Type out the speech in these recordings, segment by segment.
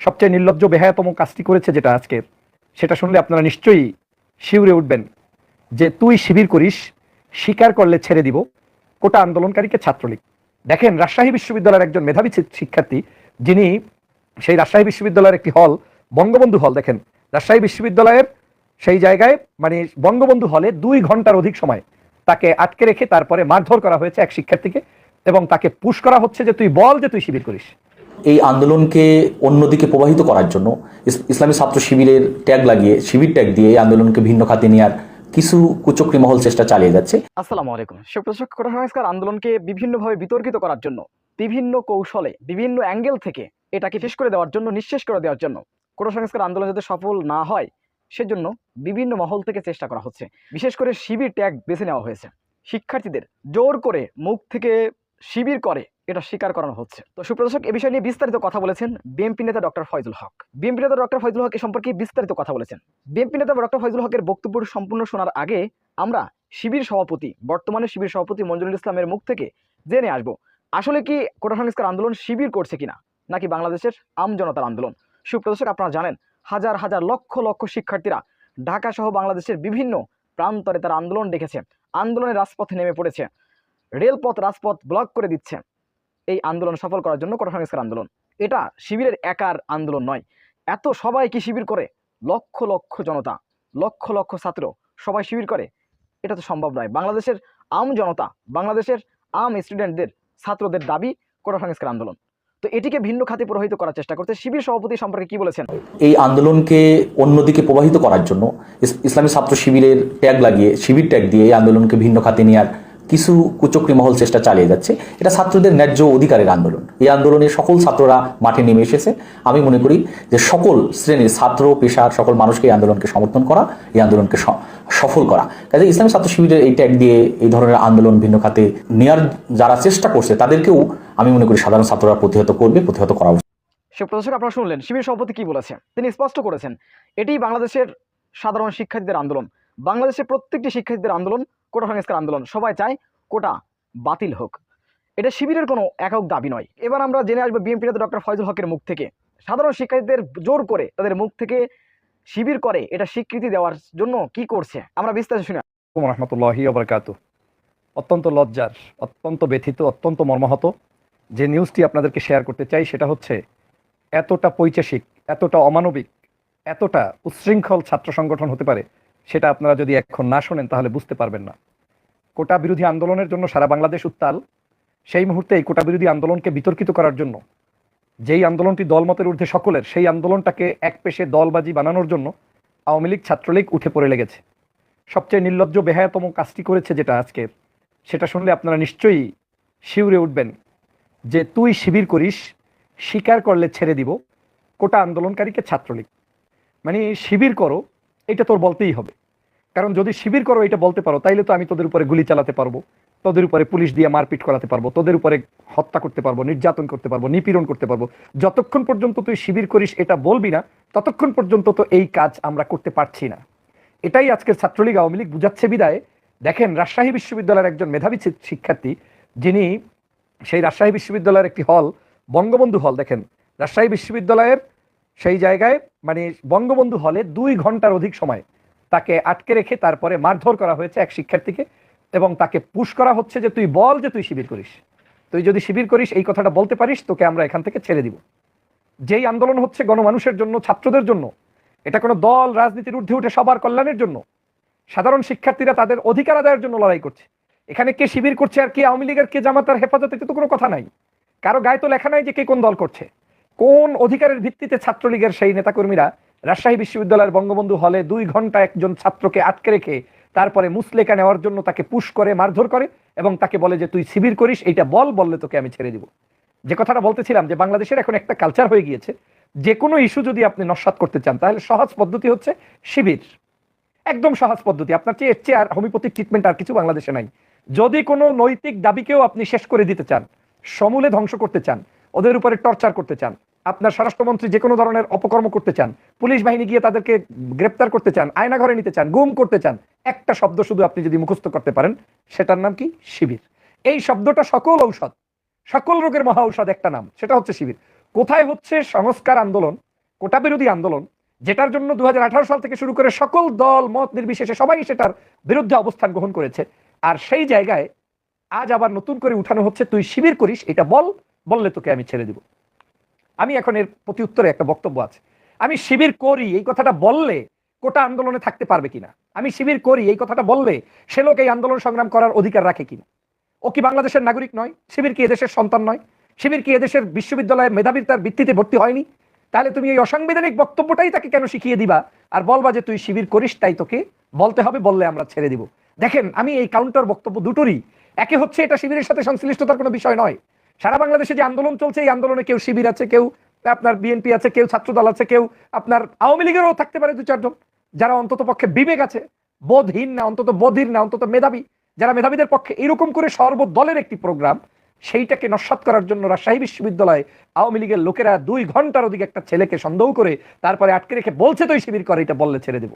সবচেয়ে নির্লজ্জ বেহায়াতম কাজটি করেছে যেটা আজকে, সেটা শুনলে আপনারা নিশ্চয়ই শিউরে উঠবেন যে তুই শিবির করিস স্বীকার করলে ছেড়ে দিব, কোটা আন্দোলনকারীকে ছাত্রলীগ। দেখেন, রাজশাহী বিশ্ববিদ্যালয়ের একজন মেধাবী শিক্ষার্থী, যিনি সেই রাজশাহী বিশ্ববিদ্যালয়ের একটি হল, বঙ্গবন্ধু হল, দেখেন। রাজশাহী বিশ্ববিদ্যালয়ের সেই জায়গায় মানে বঙ্গবন্ধু হলে দুই ঘণ্টার অধিক সময় তাকে আটকে রেখে তারপরে মারধর করা হয়েছে এক শিক্ষার্থীকে এবং তাকে পুশ করা হচ্ছে যে তুই বল যে তুই শিবির করিস। এই আন্দোলনকে অন্যদিকে প্রবাহিত করার জন্য ইসলামী ছাত্র শিবিরের ট্যাগ লাগিয়ে, শিবির ট্যাগ দিয়ে এই আন্দোলনকে ভিন্ন খাতে নেওয়ার কিছু কুচক্রী মহল চেষ্টা চালিয়ে যাচ্ছে। আসসালামু আলাইকুম। সুপ্রদর্শক কোটা সংস্কার আন্দোলনকে বিভিন্নভাবে বিতর্কিত করার জন্য, বিভিন্ন কৌশলে, বিভিন্ন অ্যাঙ্গেল থেকে এটাকে শেষ করে দেওয়ার জন্য, নিঃশেষ করে দেওয়ার জন্য কোটা সংস্কার আন্দোলন যাতে সফল না হয়, সেজন্য বিভিন্ন মহল থেকে চেষ্টা করা হচ্ছে। বিশেষ করে শিবির ট্যাগ বেছে নেওয়া হয়েছে। শিক্ষার্থীদের জোর করে মুখ থেকে শিবির করে এটা স্বীকার করানো হচ্ছে। তো সুপ্রদর্শক এ বিষয় নিয়ে বিস্তারিত কথা বলেছেন বিএনপি নেতা ডক্টর ফয়জুল হক। বিএমপি নেতা ডক্টর ফয়জুল হক এ সম্পর্কে বিস্তারিত কথা বলেছেন। বিএমপি নেতা ডক্টর ফয়জুল হকের বক্তব্য সম্পূর্ণ শোনার আগে আমরা শিবির সভাপতি, বর্তমানে শিবির সভাপতি মঞ্জুরুল ইসলামের মুখ থেকে জেনে আসব, আসলে কি কোটা সংস্কার আন্দোলন শিবির করছে কিনা, নাকি বাংলাদেশের আম জনতার আন্দোলন? সুপ্রদর্শক আপনারা জানেন, হাজার হাজার লক্ষ লক্ষ শিক্ষার্থীরা ঢাকা সহ বাংলাদেশের বিভিন্ন প্রান্তরে তারা আন্দোলন ডেকেছে। আন্দোলনের রাজপথে নেমে পড়েছে। রেলপথ রাজপথ ব্লক করে দিচ্ছে। এই আন্দোলন সফল করার জন্য কোটা সংস্কার আন্দোলন। এটা শিবিরের একার আন্দোলন নয়। এত সবাই কি শিবির করে? লক্ষ লক্ষ জনতা, লক্ষ লক্ষ ছাত্র সবাই শিবির করে। এটা তো সম্ভব নয়। বাংলাদেশের আম জনতা, বাংলাদেশের আম স্টুডেন্টদের ছাত্রদের দাবি কোটা সংস্কার আন্দোলন। তো এটিকে ভিন্ন খাতে প্রবাহিত করার চেষ্টা করতে শিবির সভাপতি সম্পর্কে কি বলেছেন? এই আন্দোলনকে অন্যদিকে প্রবাহিত করার জন্য ইসলামী ছাত্র শিবিরের ট্যাগ লাগিয়ে, শিবির ট্যাগ দিয়ে এই আন্দোলনকে ভিন্ন খাতে নেওয়ার কিছু কুচক্রী মহল চেষ্টা চালিয়ে যাচ্ছে। এটা ছাত্রদের ন্যায্য অধিকারের আন্দোলন। এই আন্দোলনে সকল ছাত্ররা মাঠে নেমে এসেছে। আমি মনে করি যে সকল শ্রেণির ছাত্র, পেশার, সকল মানুষকে এই আন্দোলনকে সমর্থন করা, এই আন্দোলনকে সফল করা। কাজে ইসলামী ছাত্র শিবিরের এই ট্যাগ দিয়ে এই ধরনের আন্দোলন ভিন্ন খাতে নেওয়ার যারা চেষ্টা করছে, তাদেরকেও আমি মনে করি সাধারণ ছাত্ররা প্রতিহত করবে, প্রতিহত করা উচিত। সুপ্রদর্শক আপনারা শুনলেন শিবির সভাপতি কি বলেছে তিনি স্পষ্ট করেছেন, এটি বাংলাদেশের সাধারণ শিক্ষার্থীদের আন্দোলন। বাংলাদেশের প্রত্যেকটি শিক্ষার্থীদের আন্দোলন কোটা সংস্কার আন্দোলন, সবাই চায় কোটা বাতিল হোক। এটা শিবিরের কোনো একক দাবি নয়। এবার আমরা জেনে আসব বিএনপি নেতা ডক্টর ফয়জুল হকের মুখ থেকে। সাধারণ শিক্ষার্থীদের জোর করে তাদের মুখ থেকে শিবির করে এটা স্বীকৃতি দেওয়ার জন্য কি করছে? আমরা বিস্তারিত শুনে রহমতুল্লাহি অত্যন্ত লজ্জার, অত্যন্ত ব্যথিত, অত্যন্ত মর্মাহত যে নিউজটি আপনাদেরকে শেয়ার করতে চাই সেটা হচ্ছে, এতটা পৈচাসিক, এতটা অমানবিক, এতটা উচ্ছৃঙ্খল ছাত্র সংগঠন হতে পারে সেটা আপনারা যদি এখন না শোনেন, তাহলে বুঝতে পারবেন না। কোটা বিরোধী আন্দোলনের জন্য সারা বাংলাদেশ উত্তাল। সেই মুহূর্তে এই কোটা বিরোধী আন্দোলনকে বিতর্কিত করার জন্য, যেই আন্দোলনটি দলমতের ঊর্ধ্বে সকলের, সেই আন্দোলনটাকে এক পেশে দলবাজি বানানোর জন্য আওয়ামী লীগ ছাত্রলীগ উঠে পড়ে লেগেছে। সবচেয়ে নির্লজ্জ, বেহায়াতম কাজটি করেছে যেটা আজকে, সেটা শুনলে আপনারা নিশ্চয়ই শিউরে উঠবেন যে তুই শিবির করিস স্বীকার করলে ছেড়ে দিব কোটা আন্দোলনকারীকে ছাত্রলীগ। মানে শিবির করো এটা তোর বলতেই হবে। কারণ যদি শিবির করো এটা বলতে পারো, তাইলে তো আমি তোদের উপরে গুলি চালাতে পারব, তোদের উপরে পুলিশ দিয়ে মারপিট করাতে পারব, তোদের উপরে হত্যা করতে পারব, নির্যাতন করতে পারব, নিপীড়ন করতে পারব। যতক্ষণ পর্যন্ত তুই শিবির করিস এটা বলবি না, ততক্ষণ পর্যন্ত তো এই কাজ আমরা করতে পারছি না। এটাই আজকের ছাত্রলীগ আওয়ামী লীগ বুঝাচ্ছে বিদায়। দেখেন, রাজশাহী বিশ্ববিদ্যালয়ের একজন মেধাবী শিক্ষার্থী, যিনি সেই রাজশাহী বিশ্ববিদ্যালয়ের একটি হল, বঙ্গবন্ধু হল। দেখেন, রাজশাহী বিশ্ববিদ্যালয়ের সেই জায়গায় মানে বঙ্গবন্ধু হলে দুই ঘণ্টার অধিক সময় তাকে আটকে রেখে তারপরে মারধর করা হয়েছে এক শিক্ষার্থীকে এবং তাকে পুশ করা হচ্ছে যে তুই বল যে তুই শিবির করিস। তুই যদি শিবির করিস, এই কথাটা বলতে পারিস, তোকে আমরা এখান থেকে ছেড়ে দিব। যেই আন্দোলন হচ্ছে গণমানুষের জন্য, ছাত্রদের জন্য, এটা কোনো দল, রাজনীতির ঊর্ধ্বে উঠে সবার কল্যাণের জন্য। সাধারণ শিক্ষার্থীরা তাদের অধিকার আদায়ের জন্য লড়াই করছে। এখানে কে শিবির করছে আর কে আওয়ামী লীগের, কে জামাতার হেফাজতে তো কোনো কথা নাই। কারও গায়ে তো লেখা নাই যে কে কোন দল করছে। কোন অধিকারের ভিত্তিতে ছাত্রলীগের সেই নেতাকর্মীরা রাজশাহী বিশ্ববিদ্যালয়ের বঙ্গবন্ধু হলে দুই ঘণ্টা একজন ছাত্রকে আটকে রেখে তারপরে মুসলেকা নেওয়ার জন্য তাকে পুশ করে, মারধর করে এবং তাকে বলে যে, তুই শিবির করিস, এইটা বল, বললে তোকে আমি ছেড়ে দিব। যে কথাটা বলতেছিলাম যে, বাংলাদেশের এখন একটা কালচার হয়ে গিয়েছে। যে কোনো ইস্যু যদি আপনি নস্বাত করতে চান, তাহলে সহজ পদ্ধতি হচ্ছে শিবির। একদম সহজ পদ্ধতি। আপনার চেয়ে এর চেয়ে আর হোমিওপ্যাথিক ট্রিটমেন্ট আর কিছু বাংলাদেশে নাই। যদি কোনো নৈতিক দাবিকেও আপনি শেষ করে দিতে চান, সমূলে ধ্বংস করতে চান, ওদের উপরে টর্চার করতে চান আপনার স্বরাষ্ট্রমন্ত্রী যে কোনো ধরনের অপকর্ম করতে চান, পুলিশ বাহিনী গিয়ে তাদেরকে গ্রেপ্তার করতে চান, আয়না ঘরে নিতে চান, গুম করতে চান, একটা শব্দ শুধু আপনি যদি মুখস্থ করতে পারেন, সেটার নাম কি? শিবির। এই শব্দটা সকল ঔষধ, সকল রোগের মহা ঔষধ একটা নাম, সেটা হচ্ছে শিবির। কোথায় হচ্ছে সংস্কার আন্দোলন, কোটা বিরোধী আন্দোলন, যেটার জন্য দু হাজার আঠারো সাল থেকে শুরু করে সকল দল, মত নির্বিশেষে সবাই সেটার বিরুদ্ধে অবস্থান গ্রহণ করেছে। আর সেই জায়গায় আজ আবার নতুন করে উঠানো হচ্ছে, তুই শিবির করিস, এটা বল, বললে তোকে আমি ছেড়ে দিব। আমি এখন এর প্রতি উত্তরে একটা বক্তব্য আছে। আমি শিবির করি, এই কথাটা বললে কোটা আন্দোলনে থাকতে পারবে কিনা? আমি শিবির করি, এই কথাটা বললে সে লোক এই আন্দোলন সংগ্রাম করার অধিকার রাখে কিনা? ও কি বাংলাদেশের নাগরিক নয়? শিবির কি এদেশের সন্তান নয়? শিবির কি এদেশের বিশ্ববিদ্যালয়ে মেধাবীর তার ভিত্তিতে ভর্তি হয়নি? তাহলে তুমি এই অসাংবিধানিক বক্তব্যটাই তাকে কেন শিখিয়ে দিবা? আর বলবা যে তুই শিবির করিস, তাই তোকে বলতে হবে, বললে আমরা ছেড়ে দিব। দেখেন, আমি এই কাউন্টার বক্তব্য দুটোরই। একে হচ্ছে এটা শিবিরের সাথে সংশ্লিষ্টতার কোনো বিষয় নয়। সারা বাংলাদেশে যে আন্দোলন চলছে, এই আন্দোলনে কেউ শিবির আছে, কেউ আপনার বিএনপি আছে, কেউ ছাত্রদল আছে, কেউ আপনার আওয়ামী লীগেরও থাকতে পারে দু চারজন। যারা অন্তত পক্ষে বিবেক আছে, বোধহীন না, অন্তত বোধির না, অন্তত মেধাবী, যারা মেধাবীদের পক্ষে এরকম করে সর্বদলের একটি প্রোগ্রাম, সেইটাকে নস্বাত করার জন্য রাজশাহী বিশ্ববিদ্যালয়ে আওয়ামী লীগের লোকেরা দুই ঘণ্টার অধিক একটা ছেলেকে সন্দেহ করে তারপরে আটকে রেখে বলছে তো শিবির করে, এটা বললে ছেড়ে দেব।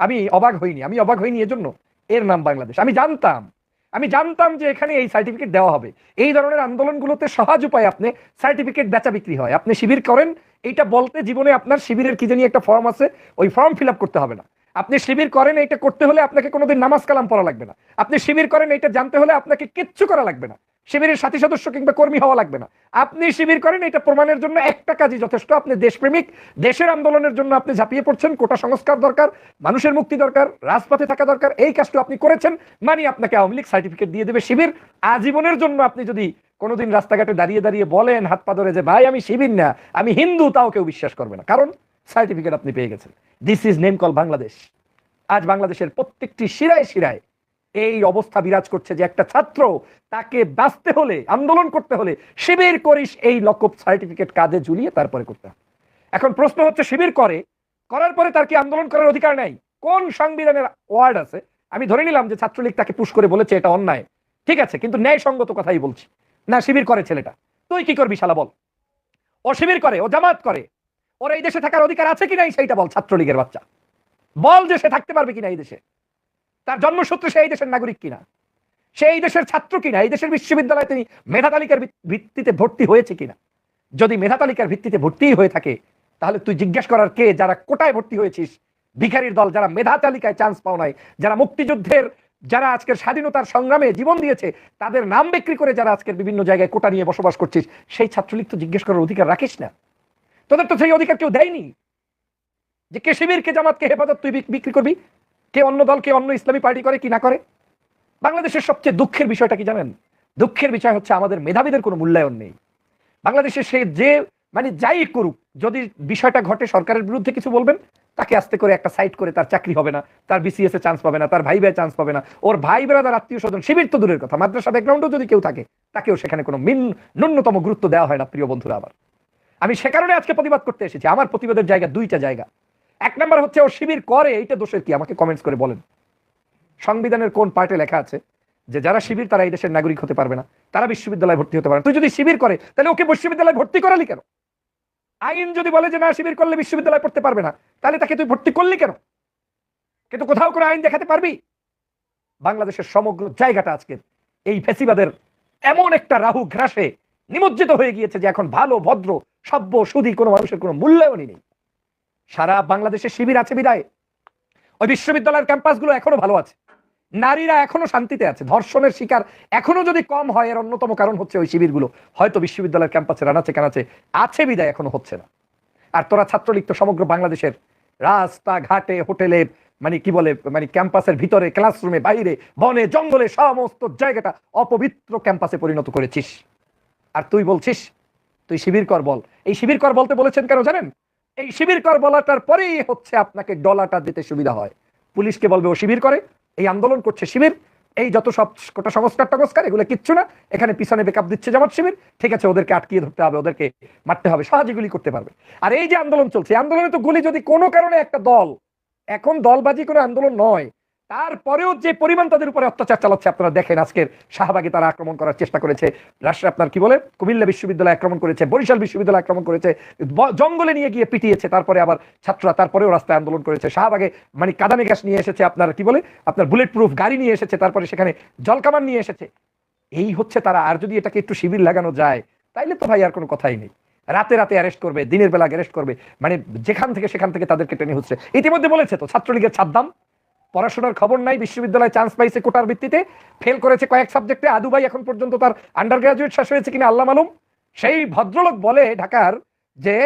আমি অবাক হইনি, আমি অবাক হইনি এজন্য। এর নাম বাংলাদেশ। আমি জানতাম আমি জানতাম যে এখানে এই সার্টিফিকেট দেওয়া হবে। এই ধরনের আন্দোলনগুলোতে সহজ উপায় আপনি সার্টিফিকেট বেচা বিক্রি হয়। আপনি শিবির করেন, এইটা বলতে জীবনে আপনার শিবিরের কি জানি একটা ফর্ম আছে, ওই ফর্ম ফিল করতে হবে না। আপনি শিবির করেন এটা করতে হলে আপনাকে কোনোদিন নামাজ কালাম পড়া লাগবে না। আপনি শিবির করেন এটা জানতে হলে আপনাকে কিচ্ছু করা লাগবে না। শিবিরের সাথী সদস্য কিংবা কর্মী হওয়া লাগবে না। আপনি শিবির করেন, এটা প্রমাণের জন্য একটা কাজই যথেষ্ট। আপনি দেশপ্রেমিক, দেশের আন্দোলনের জন্য আপনি ঝাঁপিয়ে পড়ছেন, কোটা সংস্কার দরকার, মানুষের মুক্তি দরকার, রাজপথে থাকা দরকার, এই কাজটা আপনি করেছেন মানে আপনাকে আওয়ামী লীগ সার্টিফিকেট দিয়ে দেবে শিবির। আজীবনের জন্য আপনি যদি কোনোদিন রাস্তাঘাটে দাঁড়িয়ে দাঁড়িয়ে বলেন হাত পা ধরে যে, ভাই, আমি শিবির না, আমি হিন্দু তাও কেউ বিশ্বাস করবে না। কারণ সার্টিফিকেট আপনি পেয়ে গেছেন। This is name call Bangladesh আজ বাংলাদেশের প্রত্যেকটি শিরায় শিরায় এই অবস্থা বিরাজ করছে যে একটা ছাত্র তাকে বাঁচতে হলে, আন্দোলন করতে হলে শিবির করিস এই লকব সার্টিফিকেট কাঁধে ঝুলিয়ে তারপরে করতে হবে। এখন প্রশ্ন হচ্ছে, শিবির করে, করার পরে তার কি আন্দোলন করার অধিকার নেই? কোন সংবিধানের ওয়ার্ড আছে? আমি ধরে নিলাম যে ছাত্রলীগ তাকে পুশ করে বলেছে এটা অন্যায়। ঠিক আছে, কিন্তু ন্যায়সঙ্গত কথাই বলছি। না, শিবির করে ছেলেটা। তুই কি করবি শালা, বল। ও শিবির করে, ও জামাত করে। ওর এই দেশে থাকার অধিকার আছে কি নাই সেইটা বল, ছাত্রলীগের বাচ্চা। বল যে সে থাকতে পারবে কিনা এই দেশে। তার জন্মসূত্রে সে এই দেশের নাগরিক কিনা? সে এই দেশের ছাত্র কিনা? এই দেশের বিশ্ববিদ্যালয়ে তিনি মেধা তালিকার ভিত্তিতে ভর্তি হয়েছে কিনা? যদি মেধা তালিকার ভিত্তিতে ভর্তি হয়ে থাকে, তাহলে তুই জিজ্ঞেস করার কে? যারা কোটায় ভর্তি হয়েছিস, ভিখারির দল, যারা মেধা তালিকায় চান্স পাও নাই, যারা মুক্তিযুদ্ধের, যারা আজকের স্বাধীনতার সংগ্রামে জীবন দিয়েছে, তাদের নাম বিক্রি করে যারা আজকের বিভিন্ন জায়গায় কোটা নিয়ে বসবাস করছিস, সেই ছাত্রলীগ তো জিজ্ঞেস করার অধিকার রাখিস না। তোদের তো সেই অধিকার কেউ দেয়নি। যে কে শিবির কে জামাত কে হেফাজত তুই বিক- বিক্রি করবি? কে অন্য দল, কে অন্য ইসলামী পার্টি করে, কি না করে? বাংলাদেশের সবচেয়ে দুঃখের বিষয়টা কি জানেন? দুঃখের বিষয় হচ্ছে আমাদের মেধাবীদের কোনো মূল্যায়ন নেই। বাংলাদেশে সে যে মানে যাই করুক, যদি বিষয়টা ঘটে সরকারের বিরুদ্ধে কিছু বলবেন, তাকে আস্তে করে একটা সাইড করে তার চাকরি হবে না, তার বিসিএস এ চান্স পাবে না, তার ভাই ভাই চান্স পাবে না, ওর ভাই বেড়াদার আত্মীয় স্বজন, শিবির তো দূরের কথা, মাদ্রাসা ব্যাকগ্রাউন্ডও যদি কেউ থাকে, তাকেও সেখানে কোনো মিন, ন্যূনতম গুরুত্ব দেওয়া হয় না, প্রিয় বন্ধুরা আবার আমি সে কারণে আজকে প্রতিবাদ করতে এসেছি, আমার প্রতিবাদের জায়গা দুইটা জায়গা। এক নম্বর হচ্ছে, ও শিবির করে, এইটা দোষের কি? আমাকে কমেন্টস করে বলেন। সংবিধানের কোন পার্টে লেখা আছে যে যারা শিবির, তারা এই দেশের নাগরিক হতে পারবে না। তারা বিশ্ববিদ্যালয়ে ভর্তি হতে পারে তুই যদি শিবির করে, তাহলে ওকে বিশ্ববিদ্যালয়ে ভর্তি করালি কেন? আইন যদি বলে যে না, শিবির করলে বিশ্ববিদ্যালয়ে পড়তে পারবে না, তাহলে তাকে তুই ভর্তি করলি কেন? কিন্তু কোথাও করে আইন দেখাতে পারবি? বাংলাদেশের সমগ্র জায়গাটা আজকে এই ফেসিবাদের এমন একটা রাহু ঘ্রাসে নিমজ্জিত হয়ে গিয়েছে যে এখন ভালো, ভদ্র, সভ্য সুদী কোনো মানুষের কোনো মূল্যায়নই নেই। সারা বাংলাদেশে শিবির আছে বিদায়। ওই বিশ্ববিদ্যালয়ের ক্যাম্পাসগুলো এখনও ভালো আছে। নারীরা এখনও শান্তিতে আছে। ধর্ষণের শিকার এখনও যদি কম হয়, এর অন্যতম কারণ হচ্ছে ওই শিবিরগুলো। হয়তো বিশ্ববিদ্যালয়ের ক্যাম্পাসে রানাচে কানাচে আছে বিদায়, এখনও হচ্ছে না। আর তোরা ছাত্রলীগ তো সমগ্র বাংলাদেশের রাস্তা ঘাটে হোটেলে মানে কি বলে মানে ক্যাম্পাসের ভিতরে, ক্লাসরুমে, বাইরে, বনে, জঙ্গলে, সমস্ত জায়গাটা অপবিত্র ক্যাম্পাসে পরিণত করেছিস। আর তুই বলছিস, তুই শিবির কর বল। এই শিবির কর বলতে বলেছেন কেন জানেন? এই শিবির কর বলাটার পরেই হচ্ছে আপনাকে ডলাটা দিতে সুবিধা হয়। পুলিশকে বলবে ও শিবির করে, এই আন্দোলন করছে শিবির, এই যত সব কোটা সংস্কার টংস্কার, এগুলো কিচ্ছু না, এখানে পিছনে বেকআপ দিচ্ছে জামাত শিবির, ঠিক আছে, ওদেরকে আটকিয়ে ধরতে হবে, ওদেরকে মারতে হবে সহজে গুলি করতে পারবে। আর এই যে আন্দোলন চলছে আন্দোলনে তো গুলি যদি কোনো কারণে একটা দল, এখন দলবাজি করে আন্দোলন নয় তারপরেও যে পরিমাণ তাদের উপরে অত্যাচার চালাচ্ছে, আপনারা দেখেন আজকের শাহবাগে তারা আক্রমণ করার চেষ্টা করেছে। রাষ্ট্রে আপনার কি বলে? কুমিল্লা বিশ্ববিদ্যালয় আক্রমণ করেছে, বরিশাল বিশ্ববিদ্যালয় আক্রমণ করেছে জঙ্গলে নিয়ে গিয়ে পিটিয়েছে, তারপরে আবার ছাত্ররা তারপরেও রাস্তায় আন্দোলন করেছে। শাহবাগে মানে কাদানে গ্যাস নিয়ে এসেছে আপনার কি বলে? আপনার বুলেট প্রুফ গাড়ি নিয়ে এসেছে, তারপরে সেখানে জলকামান নিয়ে এসেছে। এই হচ্ছে তারা, আর যদি এটাকে একটু শিবির লাগানো যায়, তাইলে তো ভাই আর কোনো কথাই নেই। রাতে রাতে অ্যারেস্ট করবে, দিনের বেলা অ্যারেস্ট করবে মানে যেখান থেকে সেখান থেকে তাদেরকে টেনে হচ্ছে ইতিমধ্যে বলেছে তো, ছাত্রলীগের ছাদ্দাম পড়াশোনার খবর নাই, বিশ্ববিদ্যালয়ে চান্স পাইছে কোটার ভিত্তিতে। ফেল করেছে কয়েক সাবজেক্টে আদু ভাই এখন পর্যন্ত তার আন্ডার গ্রাজুয়েট শেষ হয়েছে কিনা আল্লাহ মালুম। সেই ভদ্রলোক বলে ঢাকার যে,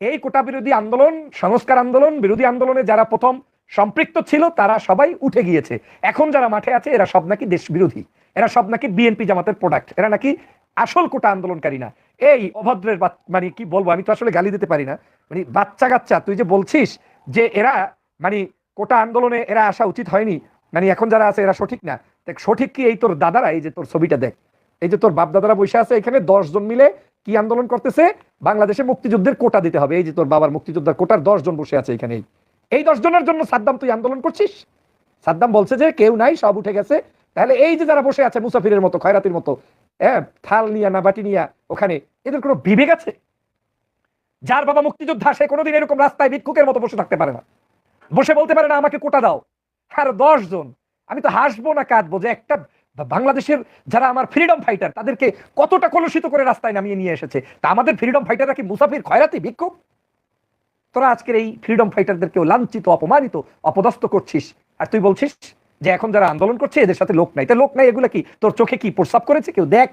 এই কোটা বিরোধী আন্দোলন, সংস্কার আন্দোলন, বিরোধী আন্দোলনে যারা প্রথম সম্পৃক্ত ছিল, তারা সবাই উঠে গিয়েছে। এখন যারা মাঠে আছে, এরা সব নাকি দেশ বিরোধী। এরা সব নাকি বিএনপি জামাতের প্রোডাক্ট এরা নাকি আসল কোটা আন্দোলনকারী না। এই অভদ্রের মানে কি বলব, আমি তো আসলে গালি দিতে পারি না। মানে বাচ্চা কাচ্চা তুই যে বলছিস যে এরা মানে কোটা আন্দোলনে এরা আসা উচিত হয়নি। মানে এখন যারা আছে, এরা সঠিক না। দেখ, সঠিক কি এই তোর দাদারা? এই যে তোর ছবিটা দেখ। এই যে তোর বাপ দাদারা বসে আছে এখানে দশ জন মিলে কি আন্দোলন করতেছে? বাংলাদেশে মুক্তিযুদ্ধের কোটা দিতে হবে। এই যে তোর বাবার মুক্তিযোদ্ধার কোটার দশ জন বসে আছে এখানে এই দশ জনের জন্য সাদ্দাম, তুই আন্দোলন করছিস? সাদ্দাম বলছে যে কেউ নাই, সব উঠে গেছে। তাহলে এই যে যারা বসে আছে, মুসাফিরের মতো, খয়রাতির মতো হ্যাঁ থাল নিয়া না বাটি নিয়া, ওখানে এদের কোনো বিবেক আছে? যার বাবা মুক্তিযোদ্ধা, সে কোনোদিন এরকম রাস্তায় ভিক্ষুকের মতো বসে থাকতে পারে না। বসে বলতে পারে না, আমাকে কোটা দাও। আর দশ জন। আমি তো হাসবো না, কাঁদবো যে একটা বাংলাদেশের যারা আমার ফ্রিডম ফাইটার তাদেরকে কতটা কলুষিত করে রাস্তায় নামিয়ে নিয়ে এসেছে? তা আমাদের ফ্রিডম ফাইটাররা কি মুসাফির খয়রাতি বিক্ষোভ তোরা আজকের এই ফ্রিডম ফাইটারদেরকেও লাঞ্ছিত, অপমানিত, অপদস্থ করছিস। আর তুই বলছিস যে এখন যারা আন্দোলন করছে, এদের সাথে লোক নাই। তা লোক নাই, এগুলো কি তোর চোখে কি প্রস্তাব করেছে কেউ? দেখ,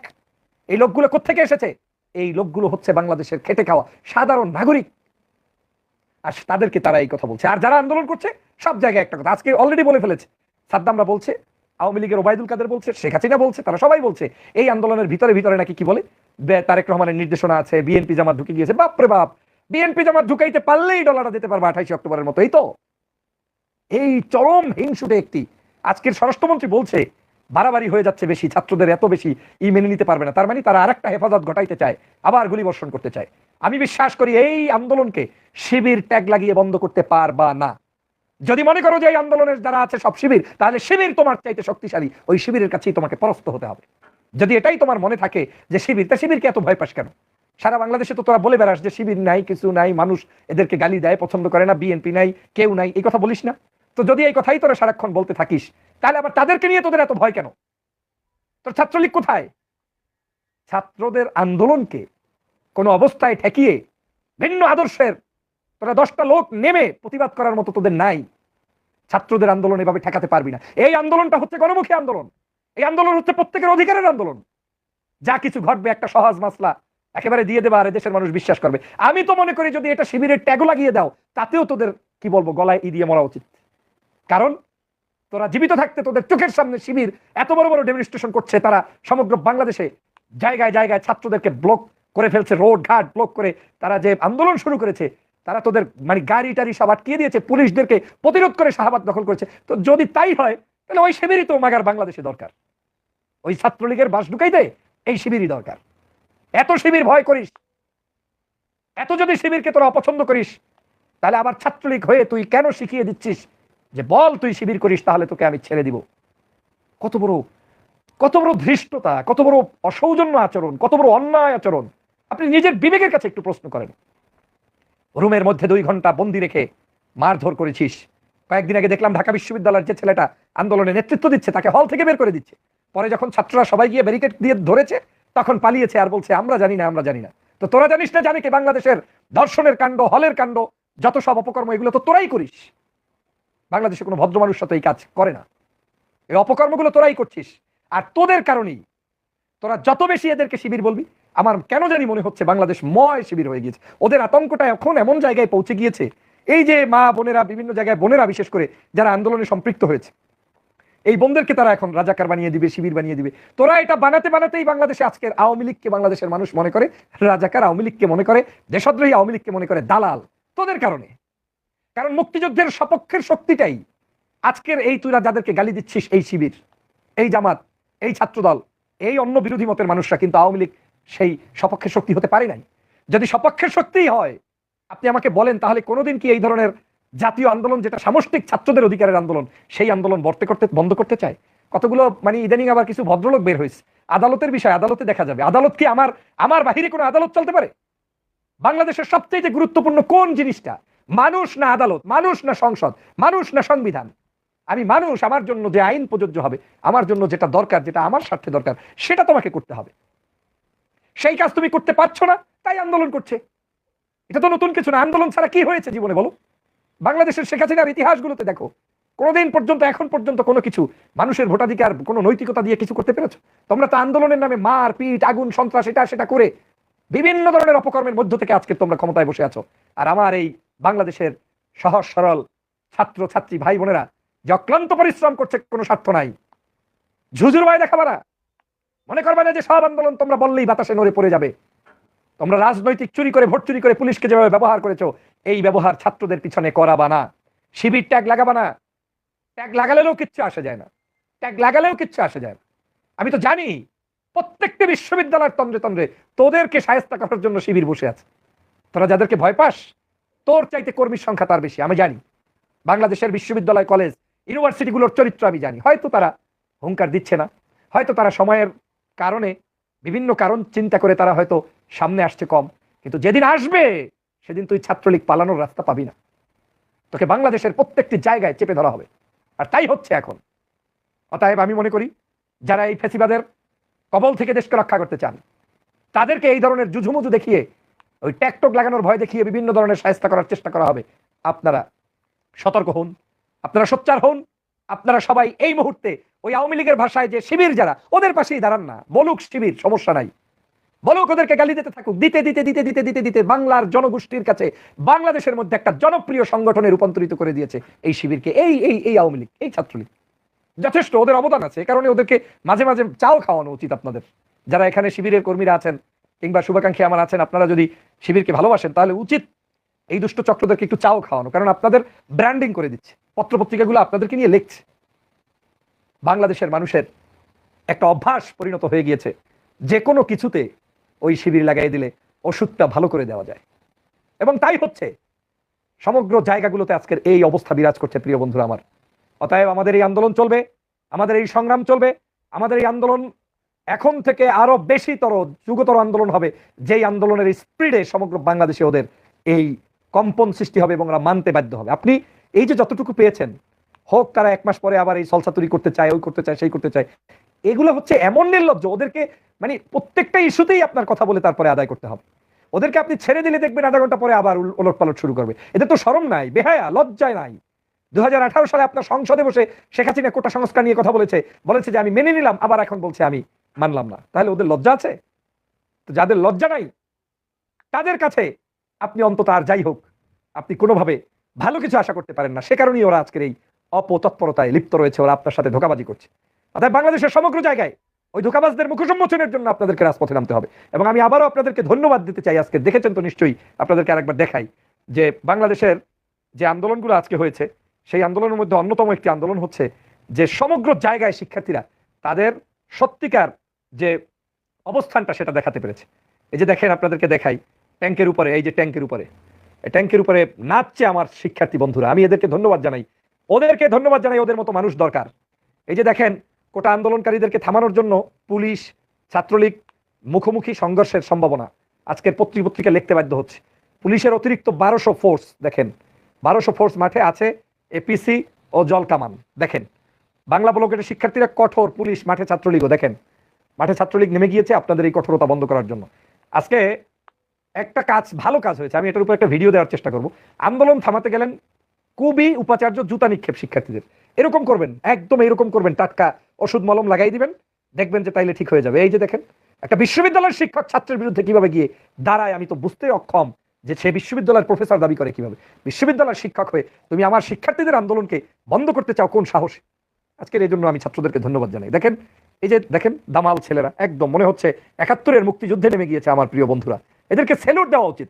এই লোকগুলো কোথেকে এসেছে? এই লোকগুলো হচ্ছে বাংলাদেশের খেটে খাওয়া সাধারণ নাগরিক। আর তাদেরকে তারা এই কথা বলছে। আর যারা আন্দোলন করছে, সব জায়গায় একটা কথা। আজকে অলরেডি বলে ফেলেছে। সাদ্দামরা বলছে, আওয়ামী লীগের ওবায়দুল কাদের বলছে, শেখ হাসিনা বলছে, তারা সবাই বলছে, এই আন্দোলনের ভিতরে ভিতরে নাকি কি বলে? তারেক রহমানের নির্দেশনা আছে, বিএনপি জামাত ঢুকে গিয়েছে। বাপরে বাপ! বিএনপি জামাত ঢুকাইতে পারলেই ডলারটা দিতে পারবে আঠাইশে অক্টোবরের মতো, এই তো? এই চরম হিংসুটে একটি। আজকের স্বরাষ্ট্রমন্ত্রী বলছে, বাড়াবাড়ি হয়ে যাচ্ছে বেশি, ছাত্রদের এত বেশি ই মেনে নিতে পারবে না। তার মানে তারা আরেকটা হেফাজত ঘটাইতে চায়, আবার গুলি বর্ষণ করতে চায়। আমি বিশ্বাস করি এই আন্দোলনকে শিবির ট্যাগ লাগিয়ে বন্ধ করতে পারবা না। যদি মনে করো যে এই আন্দোলনের যারা আছে সব শিবির, তাহলে শিবির তোমার চাইতে শক্তিশালী। ওই শিবিরের কাছেই তোমাকে পরাস্ত হতে হবে। যদি এটাই তোমার মনে থাকে যে শিবির, তা শিবিরকে এত ভয় পাস কেন? সারা বাংলাদেশে তো তোরা বলে বেড়াস যে শিবির নাই, কিছু নাই, মানুষ এদেরকে গালি দেয়, পছন্দ করে না, বিএনপি নাই, কেউ নাই, এই কথা বলিস না? তো যদি এই কথাই তোরা সারাক্ষণ বলতে থাকিস, তাহলে আবার তাদেরকে নিয়ে তোদের এত ভয় কেন? তোর ছাত্রলীগ কোথায়? ছাত্রদের আন্দোলনকে কোনো অবস্থায় ঠেকিয়ে ভিন্ন আদর্শের তোরা দশটা লোক নেমে প্রতিবাদ করার মতো তোদের নাই। ছাত্রদের আন্দোলন এভাবে ঠেকাতে পারবি না। এই আন্দোলনটা হচ্ছে গণমুখী আন্দোলন। এই আন্দোলন হচ্ছে প্রত্যেকের অধিকারের আন্দোলন। যা কিছু ঘটবে একটা সহজ মাসলা একেবারে দিয়ে দেবা আর দেশের মানুষ বিশ্বাস করবে। আমি তো মনে করি যদি এটা শিবিরের ট্যাগও লাগিয়ে দাও, তাতেও তোদের, কি বলব, গলায় ই দিয়ে মরা উচিত। কারণ তোরা জীবিত থাকতে তোদের চোখের সামনে শিবির এত বড় বড় ডেমনস্ট্রেশন করছে তারা সমগ্র বাংলাদেশে। জায়গায় জায়গায় ছাত্রদেরকে ব্লক করে ফেলছে, রোড ঘাট ব্লক করে তারা যে আন্দোলন শুরু করেছে, তারা তোদের মানে গাড়ি টাড়ি সব আটকিয়ে দিয়েছে, পুলিশদেরকে প্রতিরোধ করে শাহবাগ দখল করেছে। তো যদি তাই হয়, তাহলে ওই শিবিরই তো মাগার বাংলাদেশে দরকার। ওই ছাত্রলীগের বাস ঢুকাই দেয় এই শিবিরই দরকার। এত শিবির ভয় করিস, এত যদি শিবিরকে তোরা অপছন্দ করিস, তাহলে আবার ছাত্রলীগ হয়ে তুই কেন শিখিয়ে দিচ্ছিস যে বল তুই শিবির করিস, তাহলে তোকে আমি ছেড়ে দিব। কত বড় কত বড় ধৃষ্টতা, কত বড় অসৌজন্য আচরণ, কত বড় অন্যায় আচরণ। আপনি নিজের বিবেকের কাছে একটু প্রশ্ন করেন। রুমের মধ্যে দুই ঘণ্টা বন্দি রেখে মারধর করেছিস। কয়েকদিন আগে দেখলাম ঢাকা বিশ্ববিদ্যালয়ের যে ছেলেটা আন্দোলনে নেতৃত্ব দিচ্ছে, তাকে হল থেকে বের করে দিচ্ছে। পরে যখন ছাত্ররা সবাই গিয়ে ব্যারিকেড দিয়ে ধরেছে, তখন পালিয়েছে আর বলছে, আমরা জানি না, আমরা জানি না। তো তোরা জানিস না জানি কি বাংলাদেশের ধর্ষণের কাণ্ড, হলের কাণ্ড, যত সব অপকর্ম, এগুলো তো তোরাই করিস? বাংলাদেশে কোনো ভদ্র মানুষ সাথে এই কাজ করে না। এই অপকর্মগুলো তোরাই করছিস। আর তোদের কারণেই তোরা যত বেশি এদেরকে শিবির বলবি আমার কেন জানি মনে হচ্ছে বাংলাদেশ ময় শিবির হয়ে গিয়েছে। ওদের আতঙ্কটা এখন এমন জায়গায় পৌঁছে গিয়েছে, এই যে মা বোনেরা, বিভিন্ন জায়গায় বোনেরা বিশেষ করে যারা আন্দোলনে সম্পৃক্ত হয়েছে, এই বোনদেরকে তারা এখন রাজাকার বানিয়ে দিবে, শিবির বানিয়ে দিবে। তোরা এটা বানাতে বানাতেই বাংলাদেশে আজকের আওয়ামী লীগকে বাংলাদেশের মানুষ মনে করে, রাজাকার আওয়ামী লীগকে মনে করে, দেশদ্রোহী আওয়ামী লীগকে মনে করে দালাল। তোদের কারণে। কারণ মুক্তিযুদ্ধের সপক্ষের শক্তিটাই আজকের এই তুইরা যাদেরকে গালি দিচ্ছিস এই শিবির, এই জামাত, এই ছাত্রদল, এই অন্য বিরোধী মতের মানুষরা কিন্তু আওয়ামী লীগ সেই সপক্ষের শক্তি হতে পারে নাই। যদি সপক্ষের শক্তিই হয়, আপনি আমাকে বলেন তাহলে কোনোদিন কি এই ধরনের জাতীয় আন্দোলন, যেটা সামষ্টিক ছাত্রদের অধিকারের আন্দোলন, সেই আন্দোলন বর্তে করতে, বন্ধ করতে চায়? কতগুলো মানে ইদানিং আবার কিছু ভদ্রলোক বের হয়েছে। আদালতের বিষয় আদালতে দেখা যাবে। আদালত কি আমার আমার বাহিরে কোনো আদালত চলতে পারে? বাংলাদেশের সবচেয়ে গুরুত্বপূর্ণ কোন জিনিসটা? মানুষ না আদালত, মানুষ না সংসদ, মানুষ না সংবিধান। আমি মানুষ, আমার জন্য যে আইন প্রযোজ্য হবে, আমার জন্য যেটা দরকার, যেটা আমার স্বার্থে দরকার, সেটা তোমাকে করতে হবে। সেই কাজ তুমি করতে পারছ না, তাই আন্দোলন করছে। এটা তো নতুন কিছু না, আন্দোলন ছাড়া কি হয়েছে জীবনে বলো? বাংলাদেশের শেখ হাসিনার ইতিহাসগুলোতে দেখো, কোনোদিন পর্যন্ত, এখন পর্যন্ত কোনো কিছু মানুষের ভোটাধিকার, কোনো নৈতিকতা দিয়ে কিছু করতে পেরেছ? তোমরা তো আন্দোলনের নামে মার, পিট, আগুন, সন্ত্রাস, এটা, সেটা করে বিভিন্ন ধরনের অপকর্মের মধ্য থেকে আজকে তোমরা ক্ষমতায় বসে আছো। আর আমার এই বাংলাদেশের সহজ, সরল ছাত্র, ছাত্রী, ভাই, বোনেরা, যে অক্লান্ত পরিশ্রম করছে, কোনো স্বার্থ নাই। ঝুঝুর ভাই, দেখাবারা। মনে করবে না যে সব আন্দোলন তোমরা বললেই বাতাসে নড়ে পড়ে যাবে? তোমরা রাজনৈতিক চুরি করে, ভোট চুরি করে পুলিশকে যেভাবে ব্যবহার করেছ, এই ব্যবহার ছাত্রদের পিছনে করাবা না। শিবির ট্যাগ লাগাবা না। ট্যাগ লাগালেও কিচ্ছু আসে যায় না। ট্যাগ লাগালেও কিচ্ছু আসে যায় না। আমি তো জানি, প্রত্যেকটি বিশ্ববিদ্যালয়ের তন্দ্রে তন্দ্রে তোদেরকে সায়স্তা করার জন্য শিবির বসে আছে। তোরা যাদেরকে ভয় পাস, তোর চাইতে কর্মীর সংখ্যা তার বেশি, আমি জানি। বাংলাদেশের বিশ্ববিদ্যালয়, কলেজ, ইউনিভার্সিটিগুলোর চরিত্র আমি জানি। হয়তো তারা হুঙ্কার দিচ্ছে না। হয়তো তারা সময়ের কারণে বিভিন্ন কারণ চিন্তা করে তারা হয়তো সামনে আসছে কম। কিন্তু যেদিন আসবে, সেদিন তুই ছাত্রলীগ পালানোর রাস্তা পাবি না। তোকে বাংলাদেশের প্রত্যেকটি জায়গায় চেপে ধরা হবে। আর তাই হচ্ছে এখন। অতএব আমি মনে করি, যারা এই ফেসিবাদের কবল থেকে দেশকে রক্ষা করতে চান, তাদেরকে এই ধরনের জুঝুমুজু দেখিয়ে, ওই ট্যাকটক লাগানোর ভয় দেখিয়ে বিভিন্ন ধরনের সাহায্য করার চেষ্টা করা হবে। আপনারা সতর্ক হন, আপনারা সোচ্চার হন আপনারা সবাই এই মুহূর্তে ওই আওয়ামী লীগের ভাষায় যে শিবির যারা, ওদের পাশেই দাঁড়ান না। বলুক শিবির, সমস্যা নাই। বলুক ওদেরকে গালি দিতে থাকুক। দিতে দিতে দিতে দিতে দিতে দিতে বাংলার জনগোষ্ঠীর কাছে বাংলাদেশের মধ্যে একটা জনপ্রিয় সংগঠনে রূপান্তরিত করে দিয়েছে এই শিবিরকে। এই এই এই আওয়ামী লীগ, এই ছাত্রলীগ। যথেষ্ট ওদের অবদান আছে। কারণে ওদেরকে মাঝে মাঝে চাও খাওয়ানো উচিত আপনাদের। যারা এখানে শিবিরের কর্মীরা আছেন কিংবা শুভাকাঙ্ক্ষী আমার আছেন, আপনারা যদি শিবিরকে ভালোবাসেন, তাহলে উচিত এই দুষ্ট চক্রদেরকে একটু চাও খাওয়ানো। কারণ আপনাদের ব্র্যান্ডিং করে দিচ্ছে। পত্রপত্রিকাগুলো আপনাদেরকে নিয়ে লিখছে। বাংলাদেশের মানুষের একটা অভ্যাস পরিণত হয়ে গিয়েছে। যে কোনো কিছুতে ওই শিবির লাগাই দিলে ওষুধটা ভালো করে দেওয়া যায়। এবং তাই হচ্ছে, সমগ্র জায়গাগুলোতে আজকের এই অবস্থা বিরাজ করছে প্রিয় বন্ধুরা আমার। অতএব আমাদের এই আন্দোলন চলবে, আমাদের এই সংগ্রাম চলবে, আমাদের এই আন্দোলন এখন থেকে আরও বেশিতর, যুগতর আন্দোলন হবে, যেই আন্দোলনের স্পিডে সমগ্র বাংলাদেশে ওদের এই কম্পন সৃষ্টি হবে এবং ওরা মানতে বাধ্য হবে। আপনি এই যে যতটুকু পেয়েছেন, হোক তারা এক মাস পরে আবার এই সলসাতুরি করতে চায়, ওই করতে চায়, সেই করতে চায়, এগুলো হচ্ছে এমন নির্লজ্জ, ওদেরকে মানে প্রত্যেকটা ইস্যুতেই আপনার কথা বলে তারপরে আদায় করতে হবে। ওদেরকে আপনি ছেড়ে দিলে দেখবেন আধা ঘণ্টা পরে আবার ওলট পালট শুরু করবে। এদের তো সরম নাই, বেহায়া, লজ্জায় নাই। দু হাজার আঠারো সালে আপনার সংসদে বসে শেখ হাসিনা কোটা সংস্কার নিয়ে কথা বলেছে বলেছে যে আমি মেনে নিলাম, আবার এখন বলছে আমি মানলাম না। তাহলে ওদের লজ্জা আছে? তো যাদের লজ্জা নাই, তাদের কাছে আপনি অন্তত আর যাই হোক, আপনি কোনোভাবে ভালো কিছু আশা করতে পারেন না। সে কারণেই ওরা আজকের এই অপতৎপরতায় লিপ্ত রয়েছে, ওরা আপনার সাথে ধোকাবাজি করছে। অর্থাৎ বাংলাদেশের সমগ্র জায়গায় ওই ধোকাবাজদের মুখোন্মোচনের জন্য আপনাদেরকে রাজপথে নামতে হবে। এবং আমি আবারও আপনাদেরকে ধন্যবাদ দিতে চাই আজকে। দেখেছেন তো নিশ্চয়ই, আপনাদেরকে আরেকবার দেখাই যে বাংলাদেশের যে আন্দোলনগুলো আজকে হয়েছে, সেই আন্দোলনের মধ্যে অন্যতম একটি আন্দোলন হচ্ছে যে সমগ্র জায়গায় শিক্ষার্থীরা তাদের সত্যিকার যে অবস্থানটা সেটা দেখাতে পেরেছে। এই যে দেখেন, আপনাদেরকে দেখাই, ট্যাঙ্কের উপরে, এই যে ট্যাঙ্কের উপরে। ট্যাঙ্কের উপরে নাচছে আমার শিক্ষার্থী বন্ধুরা। আমি এদেরকে ধন্যবাদ জানাই। ওদেরকে ধন্যবাদ জানাই, ওদের মতো মানুষ দরকার। এই যে দেখেন, কোটা আন্দোলনকারীদেরকে থামানোর জন্য পুলিশ, ছাত্রলীগ মুখোমুখি সংঘর্ষের সম্ভাবনা। আজকের পত্রিকা লিখতে বাধ্য হচ্ছে। পুলিশের অতিরিক্ত বারোশো ফোর্স দেখেন, বারোশো ফোর্স মাঠে আছে এপিসি ও জলকামান দেখেন, বাংলা ব্লকের শিক্ষার্থীরা কঠোর পুলিশ, মাঠে ছাত্রলীগও। দেখেন, মাঠে ছাত্রলীগ নেমে গিয়েছে আপনাদের এই কঠোরতা বন্ধ করার জন্য। আজকে একটা কাজ, ভালো কাজ হয়েছে। আমি এটার উপর একটা ভিডিও দেওয়ার চেষ্টা করব। আন্দোলন থামাতে গেলেন খুবই উপাচার্য, জুতা নিক্ষেপ শিক্ষার্থীদের। এরকম করবেন, একদম এরকম করবেন। টাটকা ওষুধ মলম লাগাই দিবেন, দেখবেন যে তাইলে ঠিক হয়ে যাবে। এই যে দেখেন, একটা বিশ্ববিদ্যালয়ের শিক্ষক ছাত্রের বিরুদ্ধে কীভাবে গিয়ে দাঁড়ায়, আমি তো বুঝতে অক্ষম যে সে বিশ্ববিদ্যালয়ের প্রফেসর দাবি করে কীভাবে। বিশ্ববিদ্যালয়ের শিক্ষক হয়ে তুমি আমার শিক্ষার্থীদের আন্দোলনকে বন্ধ করতে চাও কোন সাহসে? আজকের এই জন্য আমি ছাত্রদেরকে ধন্যবাদ জানাই। দেখেন, এই যে দেখেন, দামাল ছেলেরা, একদম মনে হচ্ছে একাত্তরের মুক্তিযুদ্ধে নেমে গিয়েছে আমার প্রিয় বন্ধুরা। এদেরকে সেলুট দেওয়া উচিত।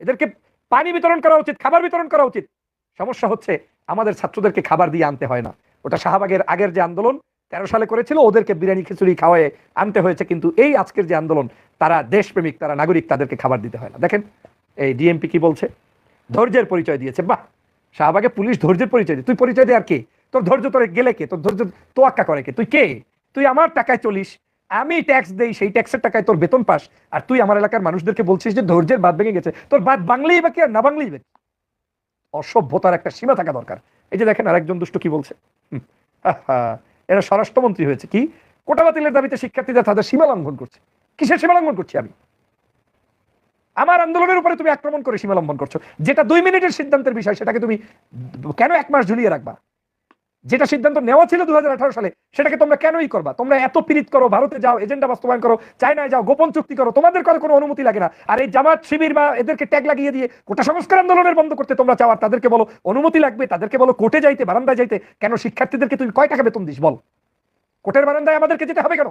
এদেরকে পানি বিতরণ করা উচিত, খাবার বিতরণ করা উচিত। সমস্যা হচ্ছে আমাদের ছাত্রদেরকে খাবার দিয়ে আনতে হয় না। ওটা শাহবাগের আগের যে আন্দোলন, তেরো সালে করেছিল, ওদেরকে বিরিয়ানি, খিচুড়ি খাওয়ায় আনতে হয়েছে। কিন্তু এই আজকের যে আন্দোলন, তারা দেশপ্রেমিক, তারা নাগরিক, তাদেরকে খাবার দিতে হয় না। দেখেন, এই ডিএমপি কি বলছে? ধৈর্যের পরিচয় দিয়েছে। বাহ! শাহবাগে পুলিশ ধৈর্যের পরিচয় দিয়ে তুই পরিচয় দে আর কে? তোর ধৈর্য তোর গেলে কে? তোর ধৈর্য তোয়াক্কা করে কে? তুই কে? তুই আমার টাকায় চলিস। আমি ট্যাক্স দেই, সেই ট্যাক্সের টাকায় তোর বেতন পাস। আর তুই আমার এলাকার মানুষদেরকে বলছিস যে ধৈর্যের বাদ ভেঙে গেছে। তোর বাদ বাংলেই বা কি আর না বাংলেই বা অসভ্যতার একটা সীমা থাকা দরকার। এই যে দেখেন আরেকজন দুষ্ট কি বলছে? এরা স্বরাষ্ট্রমন্ত্রী হয়েছে কি? কোটা বাতিলের দাবিতে শিক্ষার্থীরা তাদের সীমা লঙ্ঘন করছে। কিসের সীমা লঙ্ঘন করছি আমি? আমার আন্দোলনের উপরে তুমি আক্রমণ করে সীমা লঙ্ঘন করছ। যেটা দুই মিনিটের সিদ্ধান্তের বিষয়, সেটাকে তুমি কেন এক মাস ঝুলিয়ে রাখবা? যেটা সিদ্ধান্ত নেওয়া ছিল দু হাজার আঠারো সালে, সেটাকে তোমরা কেনই করবা? তোমরা এত পীড়িত করো, ভারতে যাও, এজেন্ডা বাস্তবায়ন করো, চায়নায় যাও, গোপন চুক্তি করো, তোমাদের করে কোনো অনুমতি লাগে না। আর এই জামাত শিবির বা এদেরকে ট্যাগ লাগিয়ে দিয়ে কোটা সংস্কার আন্দোলনের বন্ধ করতে তোমরা চাও, আর তাদেরকে বলো, অনুমতি লাগবে, তাদেরকে বলো, কোর্টে যাইতে, বারান্দায় যাইতে, কেন শিক্ষার্থীদেরকে তুমি কয় টাকা বেতন দিস, বল? কোর্টের বারান্দায় আমাদেরকে যেতে হবে কেন?